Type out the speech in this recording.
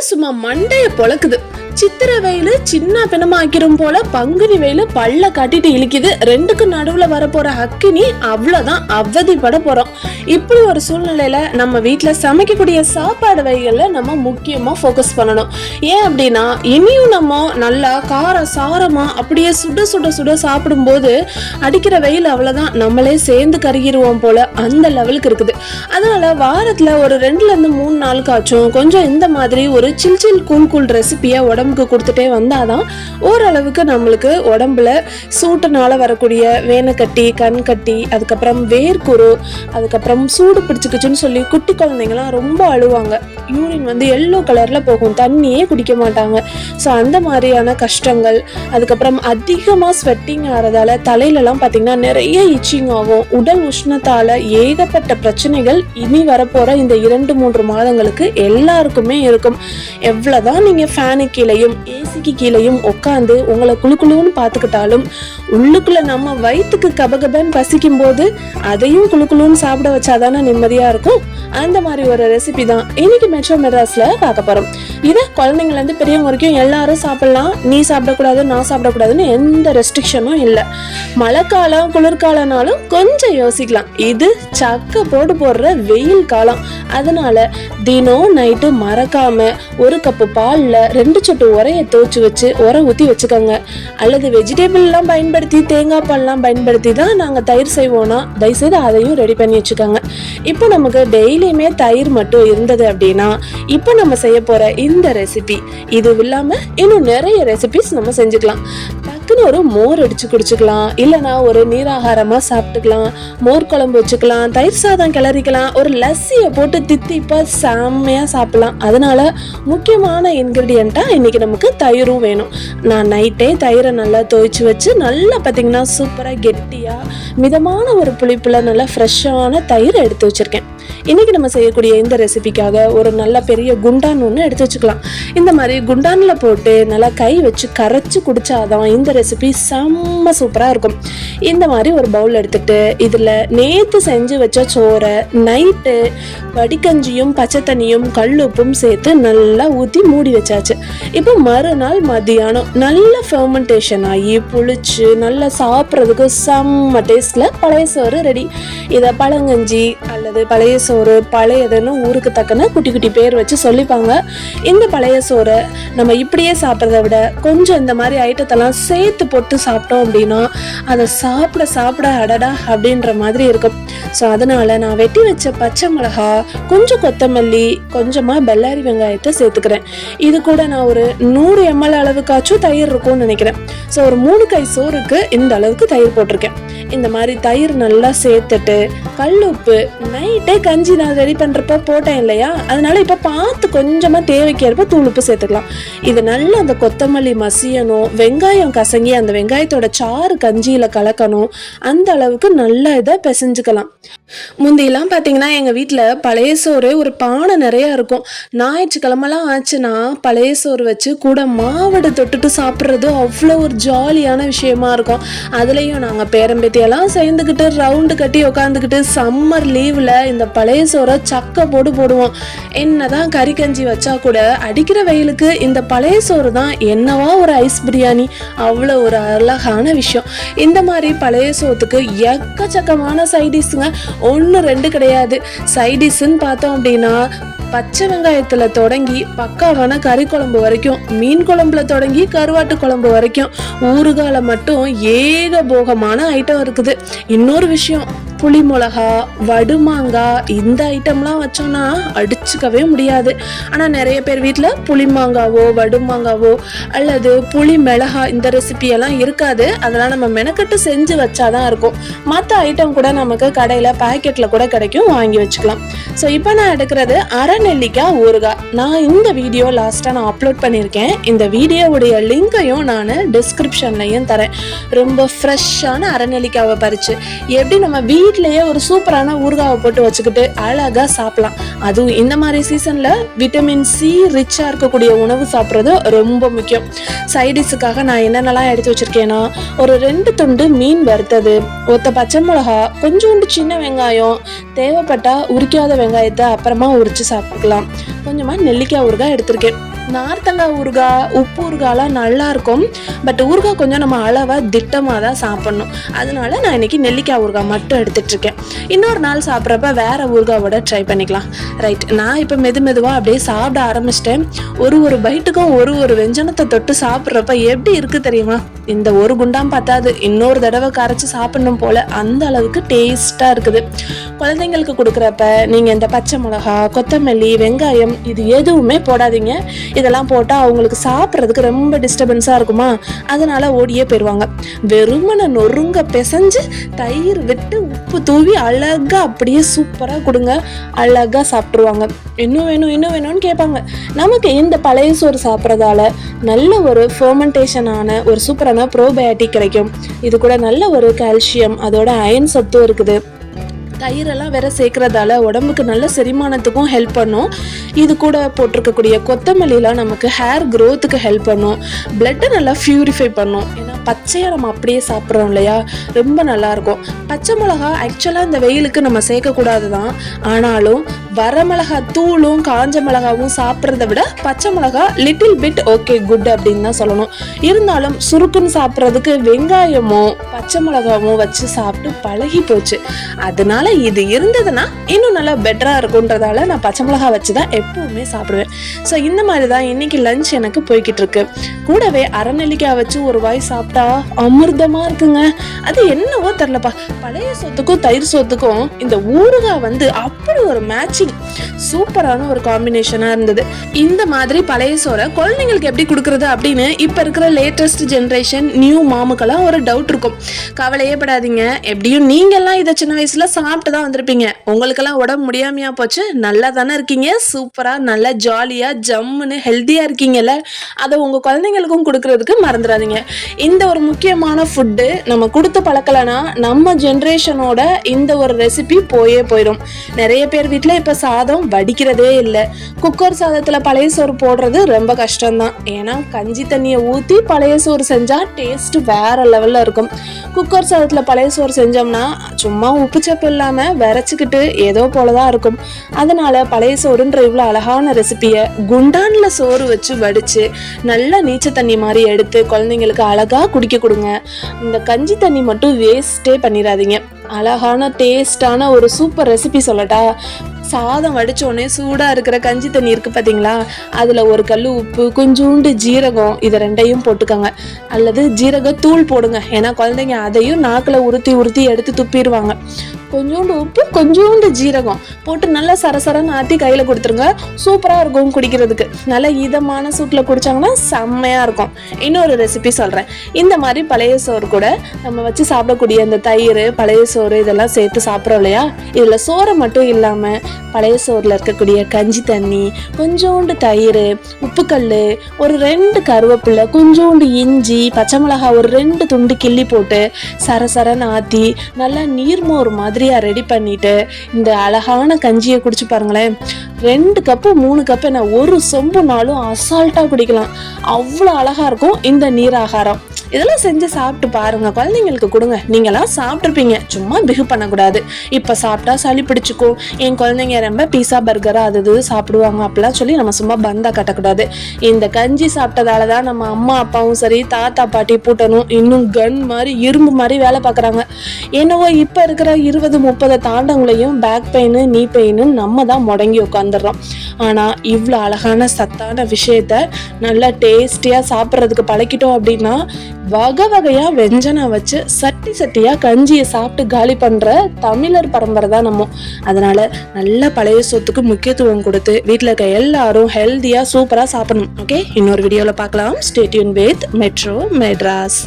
சும்மா மண்டைய பொழக்குது. சித்திரை வெயில் சின்ன பிணமாக்கிரும் போல பங்குனி வெயில் பல்ல கட்டிட்டு இழுக்குது. ரெண்டுக்கு நடுவுல வரப்போற அக்கினி அவ்வளவுதான் அவதிப்பட போறோம். இப்படி ஒரு சூழ்நிலையில நம்ம வீட்டுல சமைக்கக்கூடிய சாப்பாடு வகைகள்ல நம்ம முக்கியமா ஃபோக்கஸ் பண்ணணும். ஏன் அப்படின்னா இனியும் நம்ம நல்லா காரம் சாரமா அப்படியே சுட சுட சுட சாப்பிடும்போது அடிக்கிற வெயில் அவ்வளவுதான் நம்மளே சேர்ந்து கருகிடுவோம் போல அந்த லெவலுக்கு இருக்குது. அதனால வாரத்துல ஒரு ரெண்டுல இருந்து மூணு நாளுக்காச்சும் கொஞ்சம் இந்த மாதிரி ஒரு சில் சில் கூல் கூல் ரெசிபியை உடம்புக்கு கொடுத்துட்டே வந்தாதான் ஓரளவுக்கு நம்மளுக்கு உடம்புல சூட்டுனால வரக்கூடிய வேனக்கட்டி கண் கட்டி அதுக்கப்புறம் வேர்க்குரு அதுக்கப்புறம் சூடு பிடிச்சிக்கிச்சுன்னு சொல்லி குட்டி குழந்தைங்களாம் ரொம்ப அழுவாங்க. யூரின் வந்து எல்லோ கலரில் போகும். தண்ணியே குடிக்க மாட்டாங்க. ஸோ அந்த மாதிரியான கஷ்டங்கள் அதுக்கப்புறம் அதிகமாக ஸ்வெட்டிங் ஆகிறதால தலையிலலாம் பார்த்திங்கன்னா நிறைய இச்சிங் ஆகும். உடல் உஷ்ணத்தால் ஏகப்பட்ட பிரச்சனைகள் இனி வரப்போகிற இந்த இரண்டு மூன்று மாதங்களுக்கு எல்லாருக்குமே இருக்கும். எவ்வளோதான் நீங்கள் ஃபேனு கீழேயும் ஏசிக்கு கீழேயும் உட்காந்து உங்களை குழு குழுன்னு பார்த்துக்கிட்டாலும் உள்ளுக்குள்ள நம்ம வயிற்றுக்கு கபகபன்னு பசிக்கும் போது அதையும் குளு குழுன்னு சாப்பிட வச்சாதானே நிம்மதியா இருக்கும்? அந்த மாதிரி ஒரு ரெசிபி தான் இன்னைக்கு மெட்ரோ மெட்ராஸ்ல பார்க்க போறோம். இதை குழந்தைங்கள்ல இருந்து பெரியவங்க வரைக்கும் எல்லாரும் சாப்பிடலாம். நீ சாப்பிடக்கூடாது நான் சாப்பிடக்கூடாதுன்னு எந்த ரெஸ்ட்ரிக்ஷனும் இல்லை. மழைக்காலம் குளிர்காலம்னாலும் கொஞ்சம் யோசிக்கலாம். இது சக்க போட்டு போடுற வெயில் காலம். அதனால தினம் நைட்டு மறக்காம ஒரு கப்பு பால்ல ரெண்டு சொட்டு உரையை தோச்சு வச்சு உரம் ஊற்றி வச்சுக்கோங்க. அல்லது வெஜிடபிள்லாம் பயன்படுத்தி தேங்காய் பால்லாம் பயன்படுத்தி தான் நாங்கள் தயிர் செய்வோம்னா தயவுசெய்து அதையும் ரெடி பண்ணி வச்சுக்கோங்க. இப்போ நமக்கு டெய்லியுமே தயிர் மட்டும் இருந்தது அப்படின்னா இப்போ நம்ம செய்ய போகிற இந்த ரெசிபி இது இல்லாமல் இன்னும் நிறைய ரெசிபிஸ் நம்ம செஞ்சுக்கலாம். டக்குன்னு ஒரு மோர் அடிச்சு குடிச்சுக்கலாம். இல்லைனா ஒரு நீராகாரமா சாப்பிட்டுக்கலாம். மோர் குழம்பு வச்சுக்கலாம். தயிர் சாதம் கிளறிக்கலாம். ஒரு லஸ்ஸியை போட்டு தித்திப்பா செம்மையா சாப்பிடலாம். அதனால முக்கியமான இன்கிரீடியண்ட்டா இன்னைக்கு நமக்கு தயிரும் வேணும். நான் நைட்டே தயிரை நல்லா துவைச்சு வச்சு நல்லா பார்த்தீங்கன்னா சூப்பராக கெட்டியாக மிதமான ஒரு புளிப்பில் நல்லா ஃப்ரெஷ்ஷான தயிர் எடுத்து வச்சிருக்கேன். இன்றைக்கி நம்ம செய்யக்கூடிய இந்த ரெசிபிக்காக ஒரு நல்ல பெரிய குண்டான் ஒன்று எடுத்து வச்சுக்கலாம். இந்த மாதிரி குண்டானில் போட்டு நல்லா கை வச்சு கரைச்சி குடிச்சாதான் இந்த ரெசிபி செம்ம சூப்பராக இருக்கும். இந்த மாதிரி ஒரு பவுல் எடுத்துட்டு இதில் நேற்று செஞ்சு வச்ச சோறை நைட்டு வடிகஞ்சியும் பச்சை தண்ணியும் கல்லுப்பும் சேர்த்து நல்லா ஊற்றி மூடி வச்சாச்சு. இப்போ மறுநாள் மதியானம் நல்ல ஃபெர்மெண்டேஷன் ஆகி புளிச்சு நல்லா சாப்பிட்றதுக்கு செம்ம டேஸ்ட்டில் பழைய சோறு ரெடி இதை பழங்கஞ்சி அல்லது பழைய சோறு பழையதுன்னு ஊருக்கு தக்கன குட்டி குட்டி பேர் வச்சு சொல்லிப்பாங்க. இந்த பழைய சோறை நம்ம இப்படியே சாப்பிட்றத விட கொஞ்சம் இந்த மாதிரி ஐட்டத்தெல்லாம் சேர்த்து போட்டு சாப்பிட்டோம் அப்படின்னா அதை சாப்பிட சாப்பிட அடடா அப்படின்ற மாதிரி இருக்கும். ஸோ அதனால நான் வெட்டி வச்ச பச்சை மிளகா கொஞ்சம் கொத்தமல்லி கொஞ்சமாக பெல்லாரி வெங்காயத்தை சேர்த்துக்கிறேன். இது கூட நான் ஒரு நூறு எம்எல் அளவுக்காச்சும் தயிர் இருக்கும்னு நினைக்கிறேன். ஸோ ஒரு மூணு கை சோறுக்கு இந்த அளவுக்கு தயிர் போட்டிருக்கேன். இந்த மாதிரி தயிர் நல்லா சேர்த்துட்டு கல் உப்பு நைட்டே கஞ்சி நான் ரெடி பண்ணுறப்ப போட்டேன் இல்லையா? அதனால இப்போ பார்த்து கொஞ்சமாக தேவைக்கேற்ப தூள் உப்பு சேர்த்துக்கலாம். இது நல்லா அந்த கொத்தமல்லி மசியணும் வெங்காயம் கசங்கி அந்த வெங்காயத்தோட சாறு கஞ்சியில் கலக்கணும். அந்த அளவுக்கு நல்லா இதை பிசைஞ்சுக்கலாம். முந்தியெல்லாம் பார்த்தீங்கன்னா எங்கள் வீட்டில் பழைய சோறு ஒரு பானை நிறையா இருக்கும். ஞாயிற்றுக்கிழமெல்லாம் ஆச்சுன்னா பழைய சோறு வச்சு கூட மாவடை தொட்டுட்டு சாப்பிட்றது அவ்வளோ ஒரு ஜாலியான விஷயமா இருக்கும். அதுலேயும் நாங்கள் பேரம்பேத்தியெல்லாம் சேர்ந்துக்கிட்டு ரவுண்டு கட்டி உட்காந்துக்கிட்டு சம்மர் லீவில் இந்த பழைய சோறை சக்கை போட்டு போடுவோம். என்னதான் கறி கஞ்சி வச்சா கூட அடிக்கிற வெயிலுக்கு இந்த பழைய சோறு தான் என்னவா ஒரு ஐஸ் பிரியாணி. அவ்வளோ ஒரு அழகான விஷயம். இந்த மாதிரி பழைய சோத்துக்கு எக்கச்சக்கமான சைடிஷுங்க ஒன்று ரெண்டு கிடையாது. சைடிஷ்ன்னு பார்த்தோம் அப்படின்னா பச்சை வெங்காயத்தில் தொடங்கி பக்காவான கறி குழம்பு வரைக்கும் மீன் குழம்புல தொடங்கி கருவாட்டு குழம்பு வரைக்கும் ஊறுகால மட்டும் ஏகபோகமான ஐட்டம் இருக்குது. இன்னொரு விஷயம் புளி மிளகா வடுமாங்காய் இந்த ஐட்டம்லாம் வச்சோம்னா அடிச்சுக்கவே முடியாது. ஆனால் நிறைய பேர் வீட்டில் புளி மாங்காவோ வடுமாங்காவோ அல்லது புளி மிளகா இந்த ரெசிபியெல்லாம் இருக்காது. அதெல்லாம் நம்ம மெனக்கட்டு செஞ்சு வச்சாதான் இருக்கும். மற்ற ஐட்டம் கூட நமக்கு கடையில் பேக்கெட்டில் கூட கிடைக்கும். வாங்கி வச்சுக்கலாம். ஸோ இப்போ நான் எடுக்கிறது அரை நெல்லிக்காய் ஊறுகாய். நான் இந்த வீடியோ லாஸ்ட்டாக நான் அப்லோட் பண்ணியிருக்கேன். இந்த வீடியோவுடைய லிங்கையும் நான் டிஸ்கிரிப்ஷன்லையும் தரேன். ரொம்ப ஃப்ரெஷ்ஷான அரை நெல்லிக்காவை பறித்து எப்படி நம்ம வீட்டில் வீட்லேயே ஒரு சூப்பரான ஊறுகாவை போட்டு வச்சுக்கிட்டு அழகாக சாப்பிடலாம். அதுவும் இந்த மாதிரி சீசனில் விட்டமின் சி ரிச்சாக இருக்கக்கூடிய உணவு சாப்பிட்றது ரொம்ப முக்கியம். சைடிஸுக்காக நான் என்னென்னலாம் எடுத்து வச்சிருக்கேன்னா ஒரு ரெண்டு துண்டு மீன் வறுத்தது ஒத்த பச்சை மிளகா கொஞ்சோண்டு சின்ன வெங்காயம் தேவைப்பட்டால் உரிக்காத வெங்காயத்தை அப்புறமா உரித்து சாப்பிட்டுக்கலாம். கொஞ்சமாக நெல்லிக்காய் ஊறுகாய் எடுத்திருக்கேன். நார்த்தங்காய் ஊறுகாய் உப்பு ஊறுகாலாம் நல்லாயிருக்கும். பட் ஊறுகாய் கொஞ்சம் நம்ம அளவாக திட்டமாக தான் சாப்பிட்ணும். அதனால நான் இன்னைக்கு நெல்லிக்காய் ஊறுகாய் மட்டும் எடுத்துகிட்ருக்கேன் இன்னொரு நாள் சாப்பிட்றப்ப வேறு ஊறுகாவோட ட்ரை பண்ணிக்கலாம். ரைட் நான் இப்போ மெது மெதுவாக அப்படியே சாப்பிட ஆரம்பிச்சிட்டேன். ஒரு ஒரு பைட்டுக்கும் ஒரு ஒரு வெஞ்சனத்தை தொட்டு சாப்பிட்றப்ப எப்படி இருக்குது தெரியுமா? இந்த ஒரு குண்டாம் பார்த்தாது இன்னொரு தடவை கரைச்சி சாப்பிடணும் போல அந்த அளவுக்கு டேஸ்ட்டாக இருக்குது. குழந்தைங்களுக்கு கொடுக்குறப்ப நீங்கள் இந்த பச்சை மிளகா கொத்தமல்லி வெங்காயம் இது எதுவுமே போடாதீங்க. இதெல்லாம் போட்டால் அவங்களுக்கு சாப்பிட்றதுக்கு ரொம்ப டிஸ்டர்பன்ஸாக இருக்குமா? அதனால ஓடியே போயிடுவாங்க வெறுமனை நொறுங்க பிசைஞ்சு தயிர் விட்டு உப்பு தூவி அழகாக அப்படியே சூப்பராக கொடுங்க. அழகாக சாப்பிட்ருவாங்க இன்னும் வேணும் இன்னும் வேணும்னு கேட்பாங்க. நமக்கு இந்த பழைய சோறு சாப்பிட்றதால நல்ல ஒரு ஃபர்மெண்டேஷனான ஒரு சூப்பரான ப்ரோபயோட்டிக் கிடைக்கும். இது கூட நல்ல ஒரு கால்சியம் அதோட அயன் சத்தும் இருக்குது. தயிரெல்லாம் வேற சேர்க்கறதால உடம்புக்கு நல்ல செரிமானத்துக்கும் ஹெல்ப் பண்ணும். இது கூட போட்டிருக்கக்கூடிய கொத்தமல்லிலாம் நமக்கு ஹேர் க்ரோத்துக்கு ஹெல்ப் பண்ணும். பிளட்டை நல்லா ப்யூரிஃபை பண்ணும். ஏன்னா பச்சையாக நம்ம அப்படியே சாப்பிட்றோம் இல்லையா? ரொம்ப நல்லா இருக்கும். பச்சை மிளகா ஆக்சுவலாக இந்த வெயிலுக்கு நம்ம சேர்க்கக்கூடாது தான் ஆனாலும் வரமிளகா தூளும் காஞ்ச மிளகாவும் சாப்பிட்றத விட பச்சை மிளகா லிட்டில் பிட் ஓகே குட் அப்படின்னு தான் சொல்லணும். இருந்தாலும் சுருக்குன்னு சாப்பிட்றதுக்கு வெங்காயமும் பச்சை மிளகாவும் வச்சு சாப்பிட்டு பழகி போச்சு. அதனால இது இருந்ததுன்னா இன்னும் நல்லா பெட்டராக இருக்குன்றதால நான் பச்சை மிளகா வச்சு தான் எப்பவுமே சாப்பிடுவேன். ஸோ இந்த மாதிரி தான் இன்னைக்கு லஞ்ச் எனக்கு போய்கிட்டு இருக்கு கூடவே அரைநெல்லிக்காய் வச்சு ஒரு வாய் சாப்பிட்டா அமிர்தமாக இருக்குங்க. அது என்னவோ தெரிலப்பா பழைய சொத்துக்கும் தயிர் சொத்துக்கும் இந்த ஊறுகாய் வந்து அப்படி ஒரு மேட்சிங் சூப்பரான ஒரு காம்பினேஷனாக இருந்தது. இந்த மாதிரி பழைய சோறை குழந்தைங்களுக்கு எப்படி கொடுக்குறது அப்படின்னு இப்போ இருக்கிற லேட்டஸ்ட் ஜென்ரேஷன் நியூ மாமுக்கெல்லாம் ஒரு டவுட் இருக்கும். கவலையே படாதீங்க. எப்படியும் நீங்கள்லாம் இதை சின்ன வயசில் சாப்பிட்டு தான் வந்திருப்பீங்க. உங்களுக்கெல்லாம் உடம்பு முடியாமையா போச்சு. நல்லா தானே இருக்கீங்க. சூப்பராக நல்லா ஜாலியாக ஜம்முன்னு ஹெல்த்தியாக இருக்கீங்கல்ல. அதை உங்கள் குழந்தைங்களுக்கும் கொடுக்கறதுக்கு மறந்துடாதீங்க. இந்த ஒரு முக்கியமான ஃபுட்டு நம்ம கொடுத்து பழக்கலைன்னா நம்ம ஜென்ரேஷனோட இந்த ஒரு ரெசிபி போயே போயிடும் நிறைய பேர் வீட்டில் இப்போ சாதம் வடிக்கிறதே இல்லை. குக்கர் சாதத்தில் பழைய சோறு போடுறது ரொம்ப கஷ்டம்தான். ஏன்னா கஞ்சி தண்ணியை ஊற்றி பழைய சோறு செஞ்சால் டேஸ்ட் வேற லெவலில் இருக்கும். குக்கர் சாதத்தில் பழைய சோறு செஞ்சோம்னா சும்மா உப்பு சப்பு இல்லாமல் விரைச்சிக்கிட்டு ஏதோ போல தான் இருக்கும். அதனால் பழைய சோறுன்ற இவ்வளோ அழகான ரெசிபியை குண்டானில் சோறு வச்சு வடித்து நல்லா நீச்ச தண்ணி மாதிரி எடுத்து குழந்தைங்களுக்கு அழகாக குடிக்க கொடுங்க. இந்த கஞ்சி தண்ணி மட்டும் வேஸ்ட்டே பண்ணிடாதீங்க. அழகான டேஸ்டான ஒரு சூப்பர் ரெசிபி சொல்லட்டா. சாதம் வடிச்ச உடனே சூடாக இருக்கிற கஞ்சி தண்ணி இருக்கு பார்த்தீங்களா அதில் ஒரு கல் உப்பு கொஞ்சோண்டு ஜீரகம் இதை ரெண்டையும் போட்டுக்கோங்க. அல்லது ஜீரக தூள் போடுங்க. ஏன்னா குழந்தைங்க அதையும் நாக்கில் உருத்தி உருத்தி எடுத்து துப்பிடுவாங்க. கொஞ்சோண்டு உப்பு கொஞ்சோண்டு ஜீரகம் போட்டு நல்லா சரசரன்னு ஆற்றி கையில் கொடுத்துருங்க. சூப்பராக இருக்கும் குடிக்கிறதுக்கு. நல்ல இதமான சூட்டில் குடித்தாங்கன்னா செம்மையாக இருக்கும். இன்னொரு ரெசிபி சொல்கிறேன் இந்த மாதிரி பழைய சோறு கூட நம்ம வச்சு சாப்பிடக்கூடிய அந்த தயிர் பழைய சோறு இதெல்லாம் சேர்த்து சாப்பிட்றோம் இல்லையா? இதில் சோறை மட்டும் இல்லாமல் பழைய சோறில் இருக்கக்கூடிய கஞ்சி தண்ணி கொஞ்சோண்டு தயிர் உப்புக்கல் ஒரு ரெண்டு கருவேப்பிலை கொஞ்சோண்டு இஞ்சி பச்சை மிளகாய் ஒரு ரெண்டு துண்டு கிள்ளி போட்டு சரசரன்னு ஆற்றி நல்லா நீர்மோர் மாதிரியா ரெடி பண்ணிட்டு இந்த அழகான கஞ்சியை குடிச்சு பாருங்களேன். ரெண்டு கப்பு மூணு கப்பு என்ன ஒரு சொம்புனாலும் அசால்ட்டாக குடிக்கலாம். அவ்வளோ அழகா இருக்கும் இந்த நீராகாரம். இதெல்லாம் செஞ்சு சாப்பிட்டு பாருங்க. குழந்தைங்களுக்கு கொடுங்க. நீங்களாம் சாப்பிட்ருப்பீங்க சும்மா பிகு பண்ணக்கூடாது. இப்போ சாப்பிட்டா சளி பிடிச்சிக்கும். என் குழந்தைங்க ரொம்ப பீஸா பர்கரா அது இது சாப்பிடுவாங்க. அப்படிலாம் சொல்லி நம்ம சும்மா பந்தா கட்டக்கூடாது. இந்த கஞ்சி சாப்பிட்டதால தான் நம்ம அம்மா அப்பாவும் சரி தாத்தா பாட்டி பூட்டணும் இன்னும் கன் மாதிரி இரும்பு மாதிரி வேலை பார்க்குறாங்க. என்னவோ இப்போ இருக்கிற இருபது முப்பது தாண்டவங்களையும் பேக் பெயின் நீ பெயின்னு நம்ம தான் முடங்கி உட்காந்துடுறோம் ஆனால் இவ்வளோ அழகான சத்தான விஷயத்த நல்லா டேஸ்டியாக சாப்பிட்றதுக்கு பழக்கிட்டோம் அப்படின்னா வகை வகையாக வெஞ்சனா வச்சு சட்டி சட்டியாக கஞ்சியை சாப்பிட்டு காலி பண்ணுற தமிழர் பரம்பரை தான் நம்ம. அதனால நல்ல பழைய சொத்துக்கு முக்கியத்துவம் கொடுத்து வீட்டில் இருக்க எல்லாரும் ஹெல்த்தியாக சூப்பராக சாப்பிடணும். ஓகே இன்னொரு வீடியோவில் பார்க்கலாம். Stay tuned with metro Madras